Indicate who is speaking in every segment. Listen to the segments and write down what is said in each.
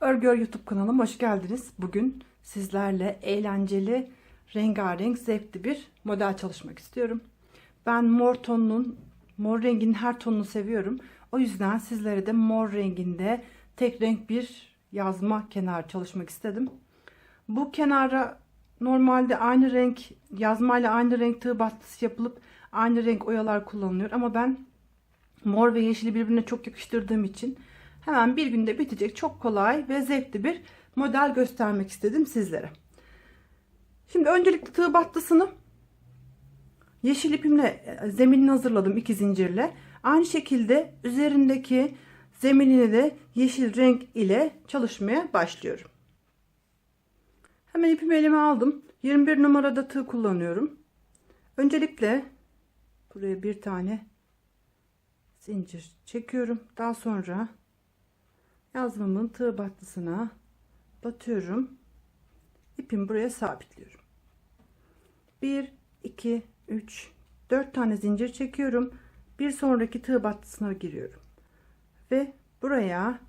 Speaker 1: Örgü YouTube kanalıma hoş geldiniz. Bugün sizlerle eğlenceli, rengarenk, zevkli bir model çalışmak istiyorum. Ben mor tonunun, mor renginin her tonunu seviyorum. O yüzden sizlere de mor renginde tek renk bir yazma kenar çalışmak istedim. Bu kenara normalde aynı renk yazmayla aynı renk tığ battısı yapılıp aynı renk oyalar kullanılıyor. Ama ben mor ve yeşili birbirine çok yakıştırdığım için hemen bir günde bitecek çok kolay ve zevkli bir model göstermek istedim sizlere. Şimdi öncelikle tığ battısını yeşil ipimle e, zeminini hazırladım iki zincirle. Aynı şekilde üzerindeki zeminini de yeşil renk ile çalışmaya başlıyorum. Hemen ipimi elime aldım. 21 numarada tığ kullanıyorum. Öncelikle buraya bir tane zincir çekiyorum. Daha sonra yazmamın tığ battısına batıyorum. İpimi buraya sabitliyorum. 1 2 3 4 tane zincir çekiyorum. Bir sonraki tığ battısına giriyorum. Ve buraya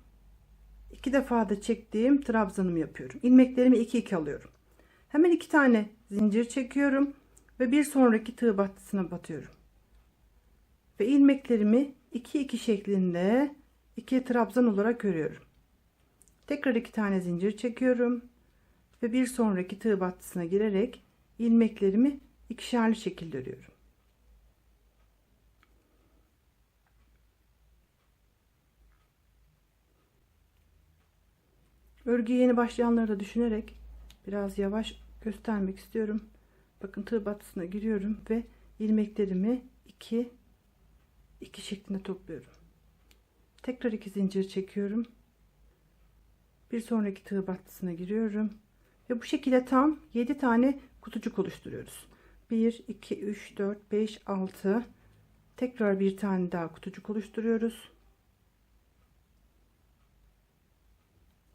Speaker 1: iki defa da çektiğim trabzanımı yapıyorum. İlmeklerimi 2 2 alıyorum. Hemen iki tane zincir çekiyorum ve bir sonraki tığ battısına batıyorum. Ve ilmeklerimi 2 2 şeklinde iki trabzan olarak örüyorum. Tekrar iki tane zincir çekiyorum ve bir sonraki tığ battısına girerek ilmeklerimi ikişerli şekilde örüyorum. Örgüye yeni başlayanları da düşünerek biraz yavaş göstermek istiyorum. Bakın tığ battısına giriyorum ve ilmeklerimi 2 2 şeklinde topluyorum. Tekrar iki zincir çekiyorum. Bir sonraki tığ battısına giriyorum. Ve bu şekilde tam 7 tane kutucuk oluşturuyoruz. 1 2 3 4 5 6 tekrar bir tane daha kutucuk oluşturuyoruz.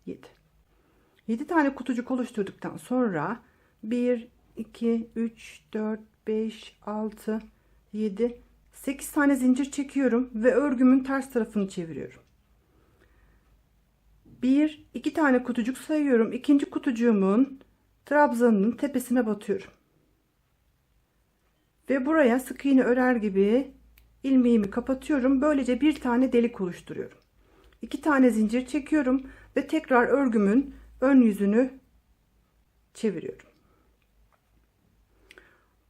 Speaker 1: 7 7 tane kutucuk oluşturduktan sonra 1 2 3 4 5 6 7 8 tane zincir çekiyorum ve örgümün ters tarafını çeviriyorum. 1 2 tane kutucuk sayıyorum. İkinci kutucuğumun trabzanının tepesine batıyorum. Ve buraya sık iğne örer gibi ilmeğimi kapatıyorum. Böylece bir tane delik oluşturuyorum. 2 tane zincir çekiyorum ve tekrar örgümün ön yüzünü çeviriyorum.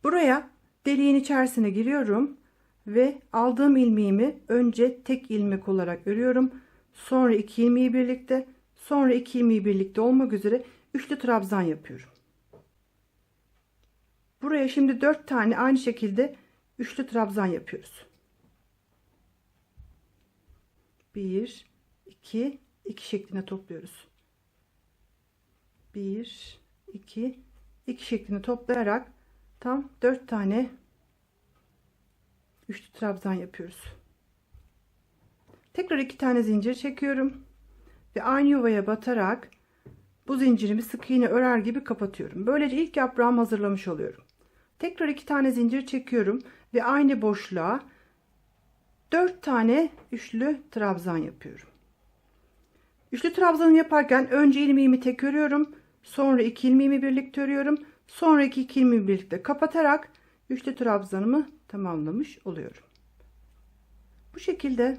Speaker 1: Buraya deliğin içerisine giriyorum ve aldığım ilmeğimi önce tek ilmek olarak örüyorum. Sonra iki ilmeği birlikte, sonra iki ilmeği birlikte olmak üzere üçlü trabzan yapıyorum. Buraya şimdi dört tane aynı şekilde üçlü trabzan yapıyoruz. Bir, iki, iki şeklinde topluyoruz. Bir, iki, iki şeklinde toplayarak tam dört tane üçlü trabzan yapıyoruz. Tekrar iki tane zincir çekiyorum ve aynı yuvaya batarak bu zincirimi sık iğne örer gibi kapatıyorum. Böylece ilk yaprağımı hazırlamış oluyorum. Tekrar iki tane zincir çekiyorum ve aynı boşluğa dört tane üçlü trabzan yapıyorum. Üçlü trabzanı yaparken önce ilmeğimi tek örüyorum. Sonra iki ilmeğimi birlikte örüyorum. Sonra iki, iki ilmeğimi birlikte kapatarak üçlü trabzanımı tamamlamış oluyorum. Bu şekilde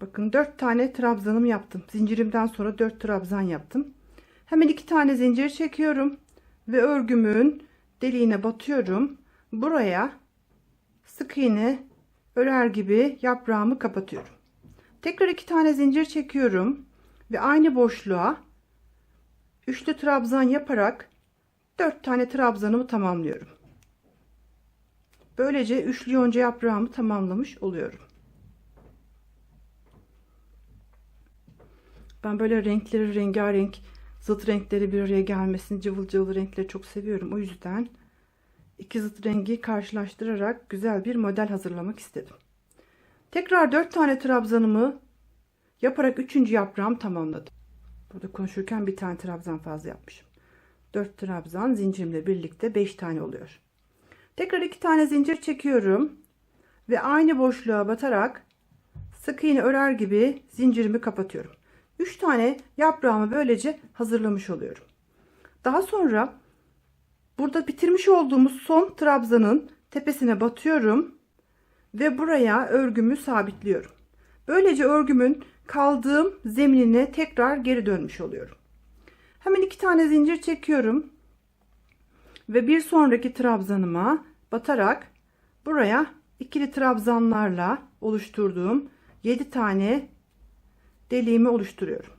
Speaker 1: bakın 4 tane trabzanım yaptım. Zincirimden sonra 4 trabzan yaptım. Hemen 2 tane zincir çekiyorum ve örgümün deliğine batıyorum. Buraya sık iğne örer gibi yaprağımı kapatıyorum. Tekrar 2 tane zincir çekiyorum ve aynı boşluğa üçlü trabzan yaparak 4 tane trabzanımı tamamlıyorum. Böylece üçlü yonca yaprağımı tamamlamış oluyorum. Ben böyle renkleri rengarenk, zıt renkleri bir araya gelmesini, cıvıl cıvıl renkleri çok seviyorum. O yüzden iki zıt rengi karşılaştırarak güzel bir model hazırlamak istedim. Tekrar 4 tane trabzanımı yaparak 3. yaprağımı tamamladım. Burada konuşurken bir tane trabzan fazla yapmışım. 4 trabzan zincirimle birlikte 5 tane oluyor. Tekrar 2 tane zincir çekiyorum ve aynı boşluğa batarak sık iğne örer gibi zincirimi kapatıyorum. 3 tane yaprağımı böylece hazırlamış oluyorum. Daha sonra burada bitirmiş olduğumuz son trabzanın tepesine batıyorum ve buraya örgümü sabitliyorum. Böylece örgümün kaldığım zeminine tekrar geri dönmüş oluyorum. Hemen iki tane zincir çekiyorum ve bir sonraki trabzanıma batarak buraya ikili trabzanlarla oluşturduğum 7 tane deliğimi oluşturuyorum.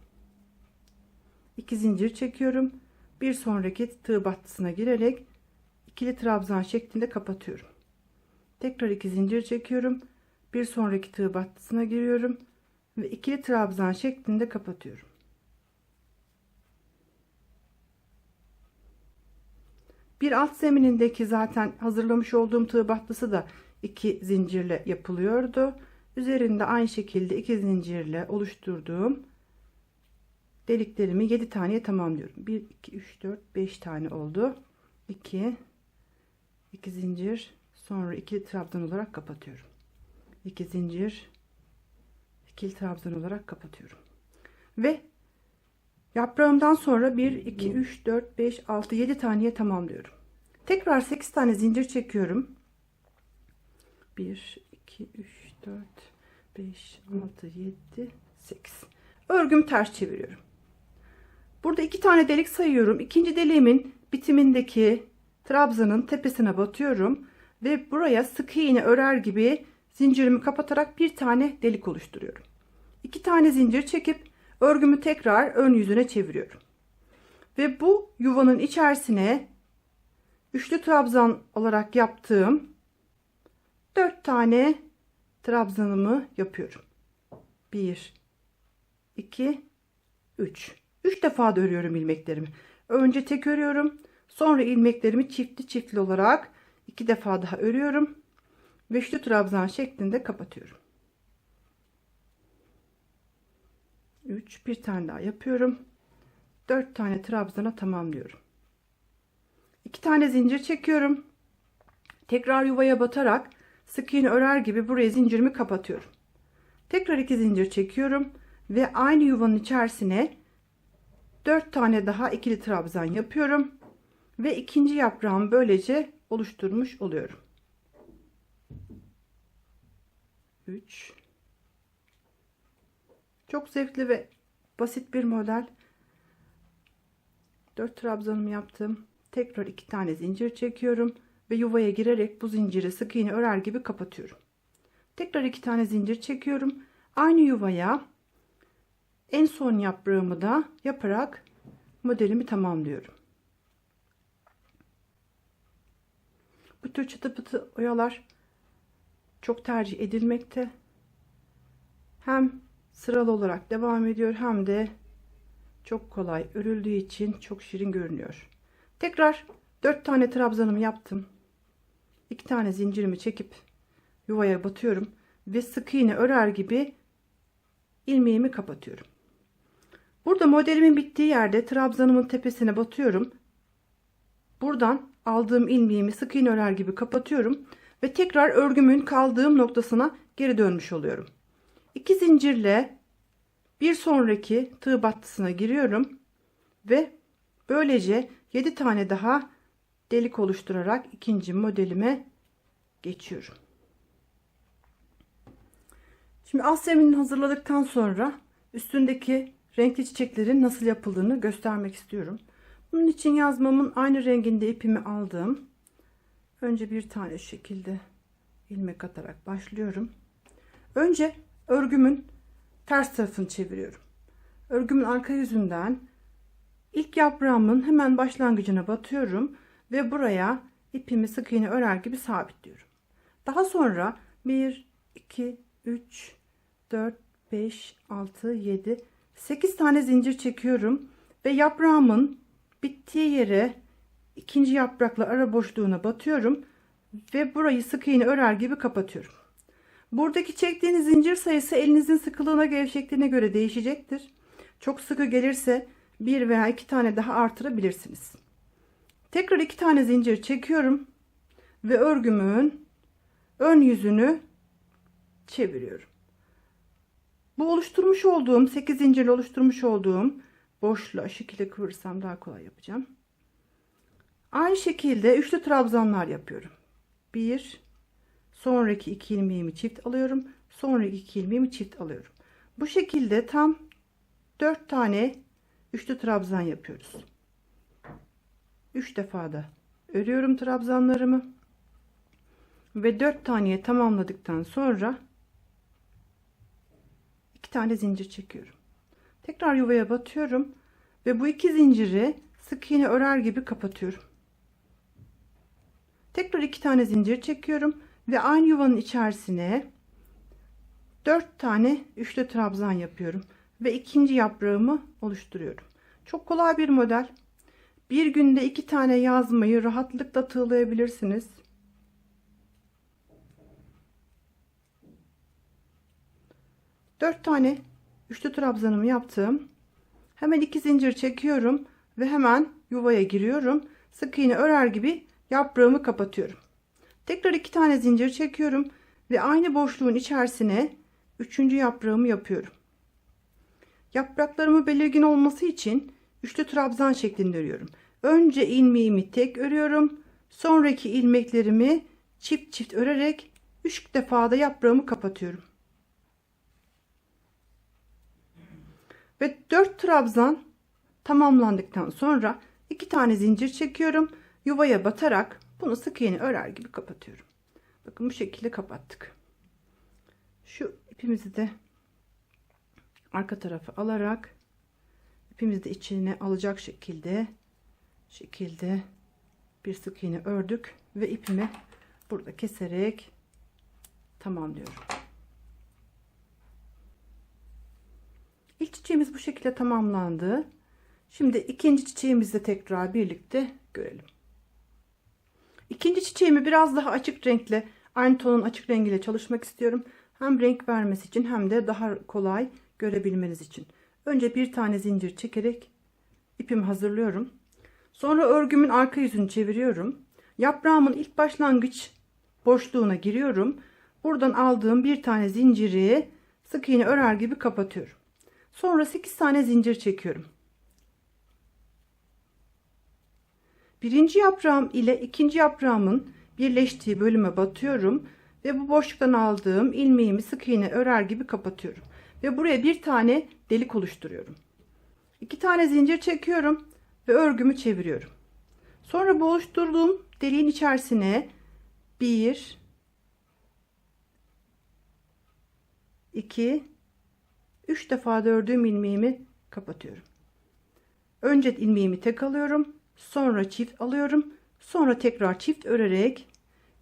Speaker 1: 2 zincir çekiyorum. Bir sonraki tığ battısına girerek ikili trabzan şeklinde kapatıyorum. Tekrar 2 zincir çekiyorum. Bir sonraki tığ battısına giriyorum ve ikili trabzan şeklinde kapatıyorum. Bir alt zeminindeki zaten hazırlamış olduğum tığ battısı da iki zincirle yapılıyordu. Üzerinde aynı şekilde iki zincirle oluşturduğum deliklerimi 7 taneye tamamlıyorum. 1 2 3 4 5 tane oldu. 2 2 zincir sonra ikili trabzan olarak kapatıyorum. 2 zincir ikili trabzan olarak kapatıyorum. Ve yaprağımdan sonra 1 2 3 4 5 6 7 taneye tamamlıyorum. Tekrar 8 tane zincir çekiyorum. 1 2 3 4 5 6 7 8 örgüm ters çeviriyorum burada iki tane delik sayıyorum ikinci deliğimin bitimindeki trabzanın tepesine batıyorum ve buraya sık iğne örer gibi zincirimi kapatarak bir tane delik oluşturuyorum iki tane zincir çekip örgümü tekrar ön yüzüne çeviriyorum ve bu yuvanın içerisine üçlü trabzan olarak yaptığım 4 tane trabzanımı yapıyorum. 1 2 3 3 defa da örüyorum ilmeklerimi. Önce tek örüyorum. Sonra ilmeklerimi çiftli çiftli olarak iki defa daha örüyorum. Ve üçlü trabzan şeklinde kapatıyorum. 3 bir tane daha yapıyorum. 4 tane trabzana tamamlıyorum. 2 tane zincir çekiyorum. Tekrar yuvaya batarak sık iğne örer gibi buraya zincirimi kapatıyorum. Tekrar iki zincir çekiyorum ve aynı yuvanın içerisine 4 tane daha ikili trabzan yapıyorum ve ikinci yaprağımı böylece oluşturmuş oluyorum. 3 Çok zevkli ve basit bir model. 4 trabzanımı yaptım. Tekrar iki tane zincir çekiyorum ve yuvaya girerek bu zinciri sık iğne örer gibi kapatıyorum. Tekrar iki tane zincir çekiyorum. Aynı yuvaya en son yaprağımı da yaparak modelimi tamamlıyorum. Bu tür çıtı pıtı oyalar çok tercih edilmekte. Hem sıralı olarak devam ediyor hem de çok kolay örüldüğü için çok şirin görünüyor. Tekrar 4 tane trabzanımı yaptım. 2 tane zincirimi çekip yuvaya batıyorum ve sık iğne örer gibi ilmeğimi kapatıyorum. Burada modelimin bittiği yerde trabzanımın tepesine batıyorum. Buradan aldığım ilmeğimi sık iğne örer gibi kapatıyorum ve tekrar örgümün kaldığım noktasına geri dönmüş oluyorum. 2 zincirle bir sonraki tığ battısına giriyorum ve böylece 7 tane daha delik oluşturarak ikinci modelime geçiyorum. Şimdi alt hazırladıktan sonra üstündeki renkli çiçeklerin nasıl yapıldığını göstermek istiyorum. Bunun için yazmamın aynı renginde ipimi aldım. Önce bir tane şekilde ilmek atarak başlıyorum. Önce örgümün ters tarafını çeviriyorum. Örgümün arka yüzünden ilk yaprağımın hemen başlangıcına batıyorum ve buraya ipimi sık iğne örer gibi sabitliyorum. Daha sonra 1 2 3 4 5 6 7 8 tane zincir çekiyorum ve yaprağımın bittiği yere ikinci yaprakla ara boşluğuna batıyorum ve burayı sık iğne örer gibi kapatıyorum. Buradaki çektiğiniz zincir sayısı elinizin sıkılığına gevşekliğine göre değişecektir. Çok sıkı gelirse bir veya iki tane daha artırabilirsiniz. Tekrar iki tane zincir çekiyorum ve örgümün ön yüzünü çeviriyorum. Bu oluşturmuş olduğum 8 zincirle oluşturmuş olduğum boşluğa şekilde kıvırsam daha kolay yapacağım. Aynı şekilde üçlü trabzanlar yapıyorum. 1 sonraki 2 ilmeğimi çift alıyorum. Sonraki 2 ilmeğimi çift alıyorum. Bu şekilde tam 4 tane üçlü trabzan yapıyoruz. 3 defa da örüyorum trabzanlarımı. Ve 4 taneye tamamladıktan sonra 2 tane zincir çekiyorum. Tekrar yuvaya batıyorum ve bu iki zinciri sık iğne örer gibi kapatıyorum. Tekrar iki tane zincir çekiyorum ve aynı yuvanın içerisine 4 tane üçlü trabzan yapıyorum ve ikinci yaprağımı oluşturuyorum. Çok kolay bir model. Bir günde iki tane yazmayı rahatlıkla tığlayabilirsiniz. Dört tane üçlü trabzanımı yaptım. Hemen iki zincir çekiyorum ve hemen yuvaya giriyorum. Sık iğne örer gibi yaprağımı kapatıyorum. Tekrar iki tane zincir çekiyorum ve aynı boşluğun içerisine üçüncü yaprağımı yapıyorum. Yapraklarımı belirgin olması için üçlü trabzan şeklinde örüyorum. Önce ilmeğimi tek örüyorum. Sonraki ilmeklerimi çift çift örerek 3 defa da yaprağımı kapatıyorum. Ve 4 trabzan tamamlandıktan sonra 2 tane zincir çekiyorum. Yuvaya batarak bunu sık iğne örer gibi kapatıyorum. Bakın bu şekilde kapattık. Şu ipimizi de arka tarafa alarak ipimizi de içine alacak şekilde şekilde bir sık iğne ördük ve ipimi burada keserek tamamlıyorum. İlk çiçeğimiz bu şekilde tamamlandı. Şimdi ikinci çiçeğimizi de tekrar birlikte görelim. İkinci çiçeğimi biraz daha açık renkle aynı tonun açık rengiyle çalışmak istiyorum. Hem renk vermesi için hem de daha kolay görebilmeniz için. Önce bir tane zincir çekerek ipimi hazırlıyorum. Sonra örgümün arka yüzünü çeviriyorum. Yaprağımın ilk başlangıç boşluğuna giriyorum. Buradan aldığım bir tane zinciri sık iğne örer gibi kapatıyorum. Sonra 8 tane zincir çekiyorum. Birinci yaprağım ile ikinci yaprağımın birleştiği bölüme batıyorum ve bu boşluktan aldığım ilmeğimi sık iğne örer gibi kapatıyorum ve buraya bir tane delik oluşturuyorum. İki tane zincir çekiyorum ve örgümü çeviriyorum. Sonra bu oluşturduğum deliğin içerisine bir, iki, üç defa da ördüğüm ilmeğimi kapatıyorum. Önce ilmeğimi tek alıyorum, sonra çift alıyorum, sonra tekrar çift örerek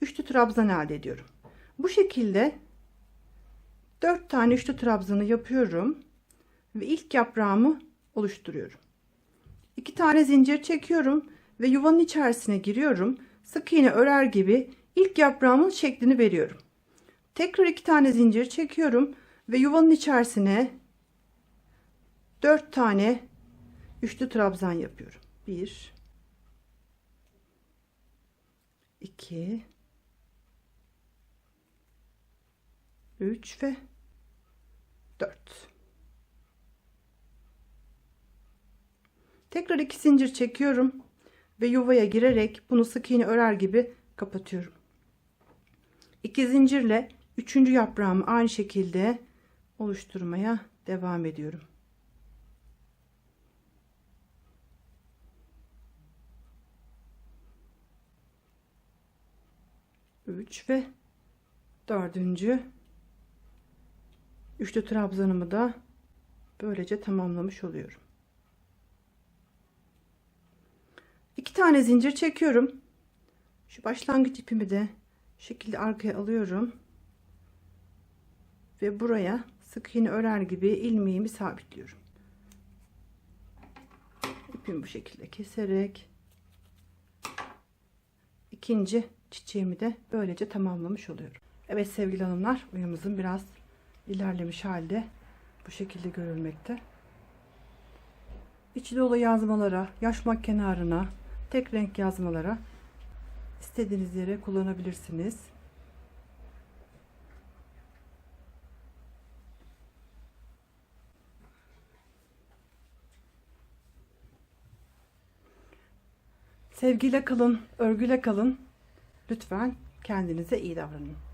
Speaker 1: üçlü trabzan elde ediyorum. Bu şekilde 4 tane üçlü trabzanı yapıyorum ve ilk yaprağımı oluşturuyorum. 2 tane zincir çekiyorum ve yuvanın içerisine giriyorum. Sık iğne örer gibi ilk yaprağımın şeklini veriyorum. Tekrar 2 tane zincir çekiyorum ve yuvanın içerisine 4 tane üçlü trabzan yapıyorum. 1 2 3 ve 4 tekrar iki zincir çekiyorum ve yuvaya girerek bunu sık iğne örer gibi kapatıyorum. İki zincirle üçüncü yaprağımı aynı şekilde oluşturmaya devam ediyorum Üç ve dördüncü üçlü trabzanımı da böylece tamamlamış oluyorum. İki tane zincir çekiyorum. Şu başlangıç ipimi de şekilde arkaya alıyorum. Ve buraya sık iğne örer gibi ilmeğimi sabitliyorum. İpimi bu şekilde keserek ikinci çiçeğimi de böylece tamamlamış oluyorum. Evet sevgili hanımlar boyamızın biraz ilerlemiş halde bu şekilde görülmekte. İçi dolu yazmalara, yaşmak kenarına, tek renk yazmalara istediğiniz yere kullanabilirsiniz. Sevgiyle kalın, örgüyle kalın. Lütfen kendinize iyi davranın.